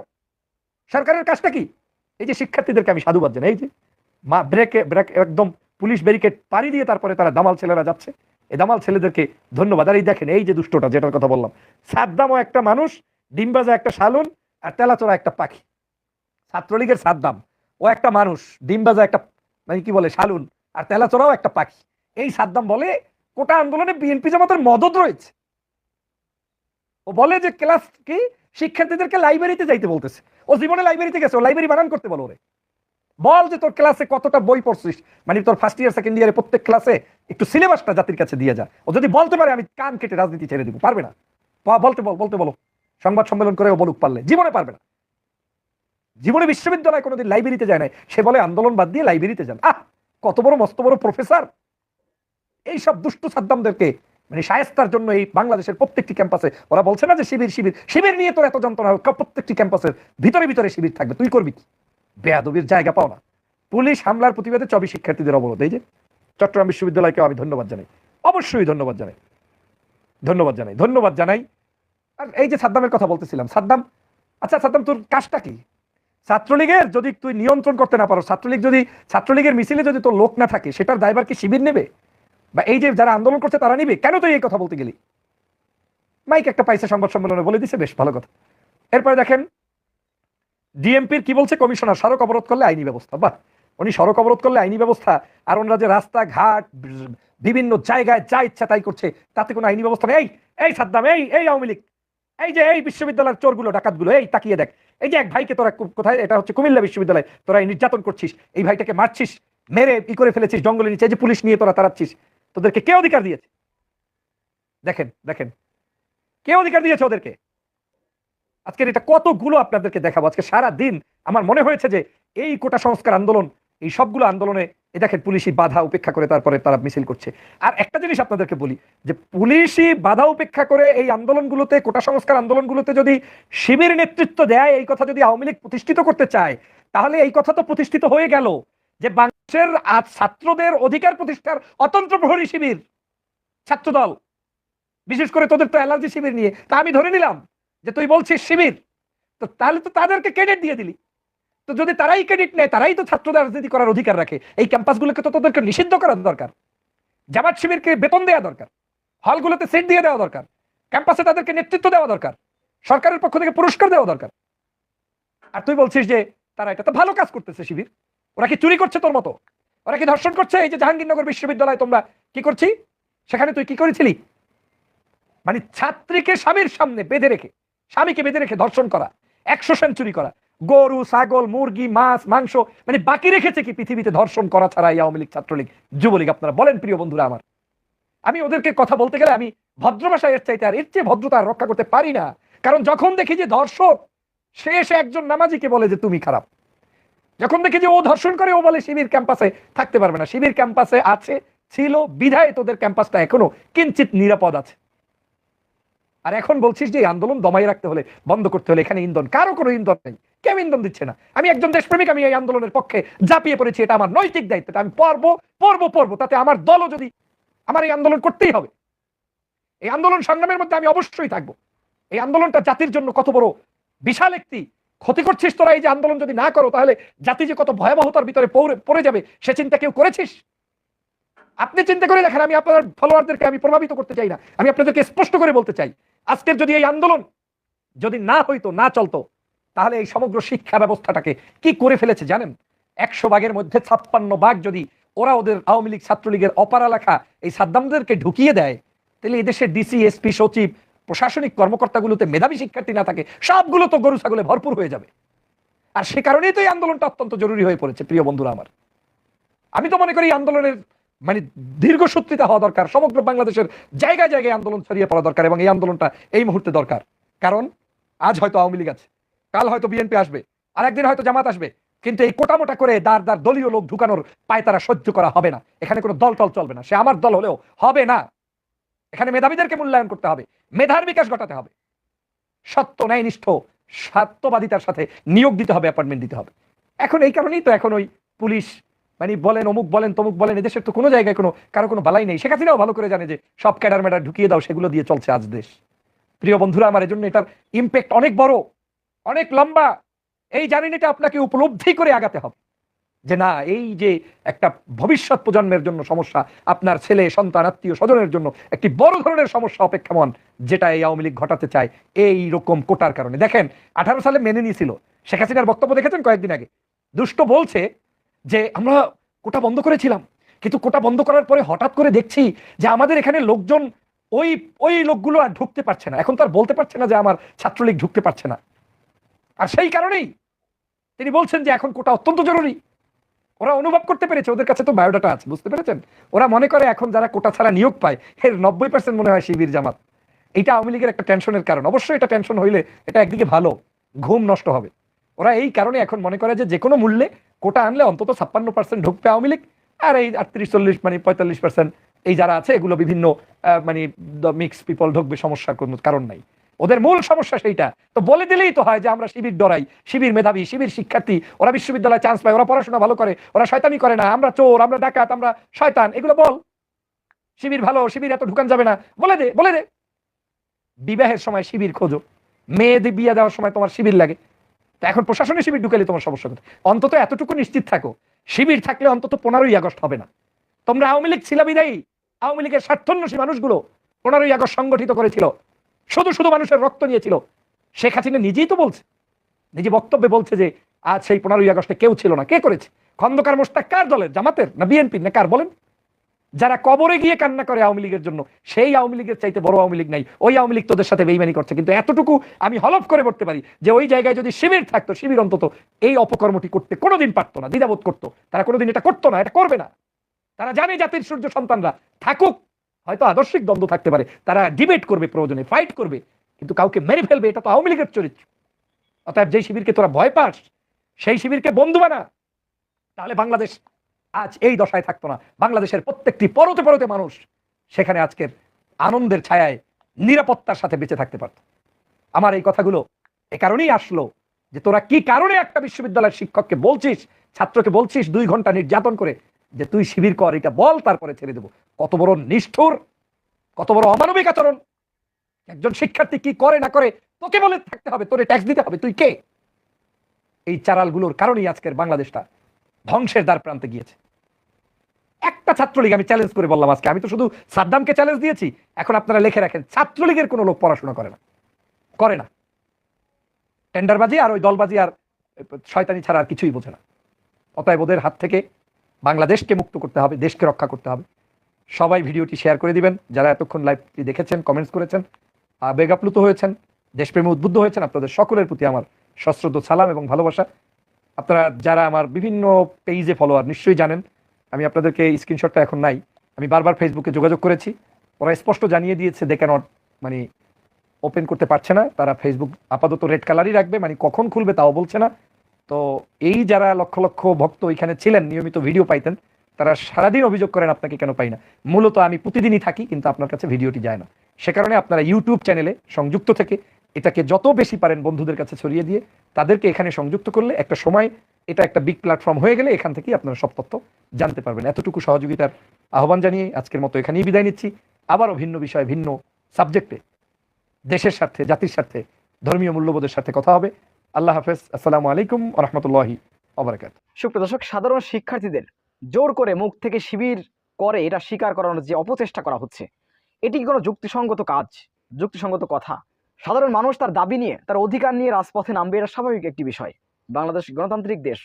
সরকারের কাজটা কি? এই যে শিক্ষার্থীদেরকে আমি সাধুবাদ জানাই, এই যে মা, ব্রেকে, ব্রেক, একদম পুলিশ ব্যারিকেড পাড়ি দিয়ে তারপরে তারা দামাল ছেলেরা যাচ্ছে। এই দামাল ছেলেদেরকে ধন্যবাদ। আর এই দেখেন, এই যে দুষ্টটা যেটার কথা বললাম, সাদ্দামও একটা মানুষ, ডিমবাজা একটা শালুন, আর তেলাচোরা একটা পাখি। ছাত্রলীগের সাদ্দাম, ও একটা মানুষ, ডিমবাজা একটা মানে কি বলে, শালুন, আর তেলাচোরাও একটা পাখি। এই সাদ্দাম বলে, কোটা আন্দোলনে বিএনপি জামাতের মদত রয়েছে। ও বলে যে, ক্লাস কি? শিক্ষার্থীদেরকে লাইব্রেরিতে যাইতে বলতেছে। ও জীবনে লাইব্রেরিতে গেছে, ও লাইব্রেরি বানান করতে বলো ওরে। বল যে তোর ক্লাসে কতটা বই পড়ছিস। মানে তোর ফার্স্ট ইয়ার সেকেন্ড ইয়ারে প্রত্যেক ক্লাসে একটু সিলেবাসটা জাতির কাছে দিয়ে যা। ও যদি বলতে পারে, আমি কান কেটে রাজনীতি ছেড়ে দিব। পারবে না। বলতে বল, বলতে বলো। সংবাদ সম্মেলন করে ও বলুক পারলে। জীবনে পারবে না। জীবনে বিশ্ববিদ্যালয়ে কোনোদিন লাইব্রেরিতে যায় নাই। সে বলে, আন্দোলন বাদ দিয়ে লাইব্রেরিতে যান। আহ! কত বড়, মস্ত বড় প্রফেসর এইসব দুষ্ট সাদ্দামদেরকে মানে সায়স্তার জন্য এই বাংলাদেশের প্রত্যেকটি ক্যাম্পাসে ওরা বলছে না যে শিবির শিবির। শিবির নিয়ে তোর এত যন্ত্রণা প্রত্যেকটি ক্যাম্পাসের ভিতরে ভিতরে শিবির থাকবে। তুই করবি কি? বেয়াদবির জায়গা পাও না। পুলিশ হামলার প্রতিবাদে চবি শিক্ষার্থীদের অবরোধ। এই যে, চট্টগ্রাম বিশ্ববিদ্যালয়কে আমি ধন্যবাদ জানাই। অবশ্যই ধন্যবাদ জানাই। ধন্যবাদ জানাই ধন্যবাদ জানাই। আর এই যে সাদ্দামের কথা বলতেছিলাম, সাদ্দাম আচ্ছা সাদ্দাম, তোর কাজটা কি? ছাত্রলীগের যদি তুই নিয়ন্ত্রণ করতে না পারো, ছাত্রলীগ যদি, ছাত্রলীগের মিছিলে যদি তোর লোক না থাকে, সেটার দায়ভার কি শিবির নেবে? বা এই যে যারা আন্দোলন করছে, তারা নিবে? কেন তুই এই কথা বলতে গেলি? মাইক একটা পাইছে সংবাদ সম্মেলনে, বলে দিছে, বেশ ভালো কথা। এরপরে দেখেন ডিএমপির কি বলছে? কমিশনার সড়ক অবরোধ করলে আইনি ব্যবস্থা। বাহ! উনি সড়ক অবরোধ করলে আইনি ব্যবস্থা। আর ওনারা যে রাস্তাঘাট বি- বিভিন্ন জায়গায় যা ইচ্ছা তাই করছে, তাতে কোনো আইনি ব্যবস্থা নেই। এই সাদ্দাম, এই এই আওয়ামী লীগ, এই যে এই বিশ্ববিদ্যালয়ের চোরগুলো, ডাকাতগুলো, এই তাকিয়ে দেখ। এই যে এক ভাইকে তোরা কোথায়, এটা হচ্ছে কুমিল্লা বিশ্ববিদ্যালয়, তোরা নির্যাতন করছিস, এই ভাইটাকে মারছিস, মেরে ই করে ফেলেছিস, জঙ্গলে নিচে যে পুলিশ নিয়ে তোরা তাড়াচ্ছিস, তোদেরকে কে অধিকার দিয়েছে? দেখেন দেখেন, কে অধিকার দিয়েছে ওদেরকে? আজকের এটা কতগুলো আপনাদেরকে দেখাবো? আজকে সারা দিন আমার মনে হয়েছে যে এই কোটা সংস্কার আন্দোলন, এই সবগুলো আন্দোলনে, এ দেখেন পুলিশি বাধা উপেক্ষা করে তারপরে তারা মিছিল করছে। আর একটা জিনিস আপনাদেরকে বলি, যে পুলিশি বাধা উপেক্ষা করে এই আন্দোলনগুলোতে, কোটা সংস্কার আন্দোলনগুলোতে যদি শিবির নেতৃত্ব দেয়, এই কথা যদি আওয়ামী লীগ প্রতিষ্ঠিত করতে চায়, তাহলে এই কথা তো প্রতিষ্ঠিত হয়ে গেল যে বাংলাদেশের আজ ছাত্রদের অধিকার প্রতিষ্ঠার অতন্ত্র প্রহরী শিবির, ছাত্রদল, বিশেষ করে তোদের তো অ্যালার্জি শিবির নিয়ে, তা আমি ধরে নিলাম। যে তুই বলছিস শিবির, তো তাহলে তো তাদেরকে ক্রেডিট দিয়ে দিলি। তো যদি তারাই ক্রেডিট নেয়, তারাই তো ছাত্রদের রাজনীতি করার অধিকার রাখে। এই ক্যাম্পাসগুলোকে তো তাদেরকে নিষিদ্ধ করা দরকার। জামাত শিবিরকে বেতন দেওয়া দরকার। হলগুলোতে সিট দিয়ে দেওয়া দরকার। ক্যাম্পাসে তাদেরকে নেতৃত্ব দেওয়া দরকার। সরকারের পক্ষ থেকে পুরস্কার দেওয়া দরকার। আর তুই বলছিস যে তারা এটা তো ভালো কাজ করতেছে শিবির। ওরা কি চুরি করছে তোর মতো? ওরা কি ধর্ষণ করছে? এই যে জাহাঙ্গীরনগর বিশ্ববিদ্যালয় তোমরা কি করছি? সেখানে তুই কি করেছিলি? মানে ছাত্রীকে স্বামীর সামনে বেঁধে রেখে স্বামীকে বেঁধে রেখে ধর্ষণ করা, একশো সেঞ্চুরি করা, গরু, ছাগল, মুরগি, মাছ, মাংস মানে বাকি রেখেছে কি পৃথিবীতে ধর্ষণ করা ছাড়া এই আওয়ামী লীগ ছাত্রলীগ? যুবলীগ, আপনারা বলেন প্রিয় বন্ধুরা আমার। আমি ওদেরকে কথা বলতে গেলে আমি ভদ্র ভাষায় এর চাইতে আর এর চেয়ে ভদ্রতা রক্ষা করতে পারি না। কারণ যখন দেখি যে ধর্ষক, সে এসে একজন নামাজিকে বলে যে তুমি খারাপ। যখন দেখি যে ও ধর্ষণ করে, ও বলে শিবির ক্যাম্পাসে থাকতে পারবে না। শিবির ক্যাম্পাসে আছে, ছিল, বিধায় তোদের ক্যাম্পাসটা এখনও কিঞ্চিত নিরাপদ আছে। আর এখন বলছিস যে আন্দোলন দমাই রাখতে হলে, বন্ধ করতে হলে এখানে ইন্ধন, কারও কোনো ইন্ধন নেই। কেউ ইন্ধন দিচ্ছে না। আমি একজন দেশপ্রেমিক, আমি এই আন্দোলনের পক্ষে ঝাঁপিয়ে পড়েছি, এটা আমার নৈতিক দায়িত্বটা আমি পর্ব পর্ব পর্ব, তাতে আমার দলও যদি, আমার এই আন্দোলন করতেই হবে। এই আন্দোলন সংগ্রামের মধ্যে আমি অবশ্যই থাকব। এই আন্দোলনটা জাতির জন্য কত বড় বিশাল একটি ক্ষতি করছিস তোরা, এই যে আন্দোলন যদি না করো, তাহলে জাতি যে কত ভয়াবহতার ভিতরে পড়ে যাবে, সে চিন্তা কেউ করেছিস? আপনি চিন্তা করে দেখেন, আমি আপনার ফলোয়ারদেরকে আমি প্রভাবিত করতে চাই না। আমি আপনাদেরকে স্পষ্ট করে বলতে চাই আজকের যদি এই আন্দোলন যদি না হইতো, না চলতো, তাহলে এই সমগ্র শিক্ষা ব্যবস্থাটাকে কি করে ফেলেছে জানেন? একশো ভাগের মধ্যে ছাপ্পান্ন ভাগ যদি ওরা ওদের আওয়ামী লীগ ছাত্রলীগের অপারা লেখা এই সাদ্দামদেরকে ঢুকিয়ে দেয়, তাহলে এই দেশের ডিসি, এসপি, সচিব, প্রশাসনিক কর্মকর্তাগুলোতে মেধাবী শিক্ষার্থী না থাকে, সবগুলো তো গরু ছাগলে ভরপুর হয়ে যাবে। আর সে কারণেই তো এই আন্দোলনটা অত্যন্ত জরুরি হয়ে পড়েছে, প্রিয় বন্ধুরা আমার। আমি তো মনে করি আন্দোলনের মানে দীর্ঘ দীর্ঘসূত্রিতা হওয়া দরকার, সমগ্র বাংলাদেশের জায়গায় জায়গায় আন্দোলন ছড়িয়ে পড়া দরকার এবং এই আন্দোলনটা এই মুহূর্তে দরকার। কারণ আজ হয়তো আওয়ামী লীগ আছে, কাল হয়তো বিএনপি আসবে আর একদিন হয়তো জামাত আসবে, কিন্তু এই কোটামোটা করে দার দার দলীয় লোক ঢুকানোর পায় তারা সহ্য করা হবে না। এখানে কোনো দল টল চলবে না, সে আমার দল হলেও হবে না। এখানে মেধাবীদেরকে মূল্যায়ন করতে হবে, মেধার বিকাশ ঘটাতে হবে। সত্য, ন্যায়নিষ্ঠ সত্যবাদিতার সাথে নিয়োগ দিতে হবে, অ্যাপয়েন্টমেন্ট দিতে হবে। এখন এই কারণেই তো এখন ওই পুলিশ মানে বলেন, অমুক বলেন, তমুক বলেন, এদেশের তো কোনো জায়গায় কোনো, কারও কোনো বালাই নেই। শেখ হাসিনাও ভালো করে জানে যে সব ক্যাডার ম্যাডার ঢুকিয়ে দাও, সেগুলো দিয়ে চলছে আজ দেশ। প্রিয় বন্ধুরা, আমার এজন্য এটার ইম্প্যাক্ট অনেক বড়, অনেক লম্বা। এই জানেন এটা আপনাকে উপলব্ধি করে আগাতে হবে। যে না, এই যে একটা ভবিষ্যৎ প্রজন্মের জন্য সমস্যা, আপনার ছেলে, সন্তান, আত্মীয় স্বজনের জন্য একটি বড় ধরনের সমস্যা অপেক্ষামান, যেটা এই আওয়ামী লীগ ঘটাতে চায়, এই রকম কোটার কারণে। দেখেন, আঠারো সালে মেনে নিয়েছিল। শেখ হাসিনার বক্তব্য দেখেছেন কয়েকদিন আগে? দুষ্ট বলছে যে আমরা কোটা বন্ধ করেছিলাম। কিন্তু কোটা বন্ধ করার পরে হঠাৎ করে দেখছি যে আমাদের এখানে লোকজন ওই ওই লোকগুলো আর ঢুকতে পারছে না। এখন তো আর বলতে পারছে না যে আমার ছাত্রলীগ ঢুকতে পারছে না। আর সেই কারণেই তিনি বলছেন যে এখন কোটা অত্যন্ত জরুরি। ওরা অনুভব করতে পেরেছে, ওদের কাছে তো বায়োডাটা আছে, বুঝতে পেরেছেন? ওরা মনে করে এখন যারা কোটা ছাড়া নিয়োগ পায়, এর নব্বই পার্সেন্ট মনে হয় শিবির জামাত। এইটা আওয়ামী লীগের একটা টেনশনের কারণ। অবশ্যই এটা টেনশন হইলে এটা একদিকে ভালো, ঘুম নষ্ট হবে। ওরা এই কারণে এখন মনে করে যে যে কোনো মূল্যে কোটা আনলে অন্তত ছাপ্পান্ন পার্সেন্ট ঢুকবে আওয়ামী লীগ। আর এই আটত্রিশ চল্লিশ মানে পঁয়তাল্লিশ পার্সেন্ট এই যারা আছে, এগুলো বিভিন্ন মানে মিক্স পিপল ঢুকবে, সমস্যার কোনো কারণ নাই। ওদের মূল সমস্যা সেইটা। তো বলে দিলেই তো হয় যে আমরা শিবির ডরাই, শিবির মেধাবী, শিবির শিক্ষার্থী, ওরা বিশ্ববিদ্যালয়ে চান্স পায়, ওরা পড়াশোনা ভালো করে, ওরা শয়তানি করে না, আমরা চোর, আমরা ডাকাত, আমরা শয়তান, এগুলো বল। শিবির ভালো, শিবির এত ঢুকান যাবে না। বলে দে বলে দে। বিবাহের সময় শিবির খোঁজো। মেয়েদের বিয়ে দেওয়ার সময় তোমার শিবির লাগে। তো এখন প্রশাসনে শিবির ঢুকালে তোমার সমস্যা কোথায়? অন্তত এতটুকু নিশ্চিত থাকো, শিবির থাকলে অন্তত পনেরোই আগস্ট হবে না। তোমরা আওয়ামী লীগ ছিল বিদায়ী, আওয়ামী লীগের স্বার্থন্বেষী মানুষগুলো পনেরোই আগস্ট সংগঠিত করেছিল। শুধু শুধু মানুষের রক্ত নিয়েছিল। শেখ হাসিনা নিজেই তো বলছে, নিজে বক্তব্যে বলছে যে, আজ সেই পনেরোই আগস্টে কেউ ছিল না। কে করেছে? খন্দকার মোস্তাক কার দলের? জামাতের না বিএনপির? না কার? বলেন। যারা কবরে গিয়ে কান্না করে আওয়ামী লীগের জন্য, সেই আওয়ামী লীগের চাইতে বড় আওয়ামী লীগ নাই। ওই আওয়ামী লীগ তোদের সাথে বেইমানি করছে। কিন্তু এতটুকু আমি হলফ করে বলতে পারি যে ওই জায়গায় যদি শিবির থাকতো, শিবির অন্তত, এই অপকর্মটি করতে কোনোদিন পারতো না, দ্বিধাবোধ করতো। তারা কোনোদিন এটা করতো না, এটা করবে না। তারা জানে জাতির সূর্য সন্তানরা থাকুক, হয়তো আদর্শিক দ্বন্দ্ব থাকতে পারে। তারা ডিবেট করবে প্রয়োজনে ফাইট করবে। কিন্তু কাউকে মেরে ফেলবে, এটা তো আওয়ামী লীগের চরিত্র। অতএব যেই শিবিরকে তোরা ভয় পাস, সেই শিবিরকে বন্ধু বানা। তাহলে বাংলাদেশ আজ এই দশায় থাকতো না। বাংলাদেশের প্রত্যেকটি পরতে পরতে মানুষ সেখানে আজকের আনন্দের ছায়ায় নিরাপত্তার সাথে বেঁচে থাকতে পারত। আমার এই কথাগুলো এ কারণেই আসলো যে তোরা কি কারণে একটা বিশ্ববিদ্যালয়ের শিক্ষককে বলছিস, ছাত্রকে বলছিস দুই ঘণ্টা নির্যাতন করে যে তুই শিবির কর, এটা বল, তারপরে ছেড়ে দেবো। কত বড় নিষ্ঠুর, কত বড় অমানবিক আচরণ। একজন শিক্ষার্থী কি করে না করে, তোকে বলে থাকতে হবে, তোরে ট্যাক্স দিতে হবে, তুই কে? এই চারালগুলোর কারণেই আজকের বাংলাদেশটা ধ্বংসের দ্বার প্রান্তে গিয়েছে। একটা ছাত্রলীগ আমি চ্যালেঞ্জ করে বললাম আজকে, আমি তো শুধু সাদ্দামকে চ্যালেঞ্জ দিয়েছি, এখন আপনারা লিখে রাখেন, ছাত্রলীগের কোনো লোক পড়াশোনা করে না করে না। টেন্ডারবাজি আর ওই দলবাজি আর শয়তানি ছাড়া আর কিছুই বোঝে না। অতএব ওদের হাত থেকে বাংলাদেশকে মুক্ত করতে হবে, দেশকে রক্ষা করতে হবে। সবাই ভিডিওটি শেয়ার করে দিবেন, যারা এতক্ষণ লাইভটি দেখেছেন কমেন্টস করেছেন আবেগ আপ্লুত হয়েছেন, দেশপ্রেমে উদ্বুদ্ধ হয়েছেন, আপনাদের সকলের প্রতি আমার সশ্রদ্ধ সালাম এবং ভালোবাসা। আপনারা যারা আমার বিভিন্ন পেজে ফলোয়ার নিশ্চয়ই জানেন, আমি আপনাদেরকে স্ক্রিনশটটা এখন নাই। আমি বারবার ফেসবুকে যোগাযোগ করেছি। ওরা স্পষ্ট জানিয়ে দিয়েছে দে ক্যানট মানে ওপেন করতে পারছে না। তারা ফেসবুক আপাতত রেড কালারই রাখবে মানে কখন খুলবে তাও বলছে না। তো এই যারা লক্ষ লক্ষ ভক্ত এখানে ছিলেন, নিয়মিত ভিডিও পাইতেন, তারা সারাদিন অভিযোগ করেন, আপনাকে কেন পাই না? মূলত আমি প্রতিদিনই থাকি, কিন্তু আপনার কাছে ভিডিওটি যায় না। সে কারণে আপনারা ইউটিউব চ্যানেলে সংযুক্ত থেকে এটাকে যত বেশি পারেন বন্ধুদের কাছে ছড়িয়ে দিয়ে তাদেরকে এখানে সংযুক্ত করলে একটা সময়, এটা একটা বিগ প্ল্যাটফর্ম হয়ে গেলে এখান থেকেই আপনারা সব তথ্য জানতে পারবেন। এতটুকু সহযোগিতার আহ্বান জানিয়ে আজকের মতো এখানেই বিদায় নিচ্ছি। আবারও ভিন্ন বিষয়ে, ভিন্ন সাবজেক্টে দেশের স্বার্থে, জাতির স্বার্থে, ধর্মীয় মূল্যবোধের সাথে কথা হবে। আল্লাহ হাফেজ। আসসালামু আলাইকুম রহমতুল্লাহি অবরাকাত সুপ্রিয় দর্শক, সাধারণ শিক্ষার্থীদের জোর করে মুখ থেকে শিবির করে এটা স্বীকার করানোর যে অপচেষ্টা করা হচ্ছে, এটি কোনো যুক্তিসঙ্গত কাজ? যুক্তিসঙ্গত কথা। সাধারণ মানুষ তার দাবি নিয়ে, তার অধিকার নিয়ে রাজপথে নামবে, এটা স্বাভাবিক একটি বিষয়। বাংলাদেশ গণতান্ত্রিক দেশ,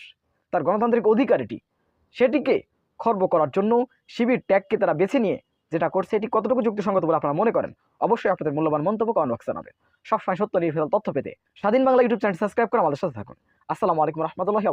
তার গণতান্ত্রিক অধিকার এটি সেটিকে খর্ব করার জন্য শিবির ট্যাগকে তারা বেছে নিয়ে যেটা করছে, এটি কতটুকু যুক্তিসঙ্গত বলে আপনারা মনে করেন? অবশ্যই আপনাদের মূল্যবান মন্তব্য কমেন্ট বক্সে জানাবেন। সবসময় সত্য, নির্ভেজাল তথ্য পেতে স্বাধীন বাংলা ইউটিউব চ্যানেল সাবস্ক্রাইব করে আমাদের সাথে থাকুন। আসসালামু আলাইকুম রহমতুল্লাহি